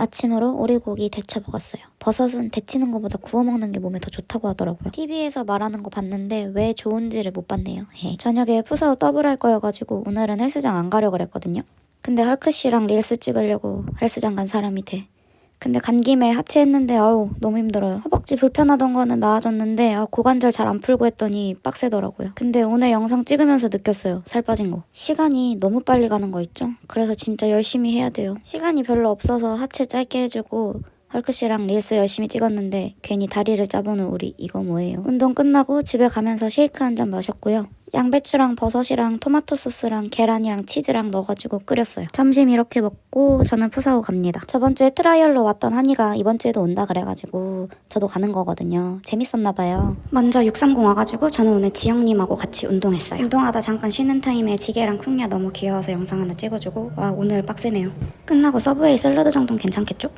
아침으로 오리고기 데쳐 먹었어요. 버섯은 데치는 것보다 구워 먹는 게 몸에 더 좋다고 하더라고요. TV에서 말하는 거 봤는데 왜 좋은지를 못 봤네요. 예. 저녁에 푸사오 더블 할 거여가지고 오늘은 헬스장 안 가려고 그랬거든요. 근데 헐크 씨랑 릴스 찍으려고 헬스장 간 사람이 돼. 근데 간 김에 하체 했는데 아우 너무 힘들어요. 허벅지 불편하던 거는 나아졌는데 아, 고관절 잘 안 풀고 했더니 빡세더라고요. 근데 오늘 영상 찍으면서 느꼈어요. 살 빠진 거. 시간이 너무 빨리 가는 거 있죠? 그래서 진짜 열심히 해야 돼요. 시간이 별로 없어서 하체 짧게 해주고 헐크 씨랑 릴스 열심히 찍었는데 괜히 다리를 짜보는 우리 이거 뭐예요? 운동 끝나고 집에 가면서 쉐이크 한 잔 마셨고요. 양배추랑 버섯이랑 토마토 소스랑 계란이랑 치즈랑 넣어가지고 끓였어요. 점심 이렇게 먹고 저는 푸사오 갑니다. 저번 주에 트라이얼로 왔던 한이가 이번 주에도 온다 그래가지고 저도 가는 거거든요. 재밌었나봐요. 먼저 630 와가지고 저는 오늘 지영님하고 같이 운동했어요. 운동하다 잠깐 쉬는 타임에 지게랑 쿵야 너무 귀여워서 영상 하나 찍어주고 와 오늘 빡세네요. 끝나고 서브웨이 샐러드 정도는 괜찮겠죠?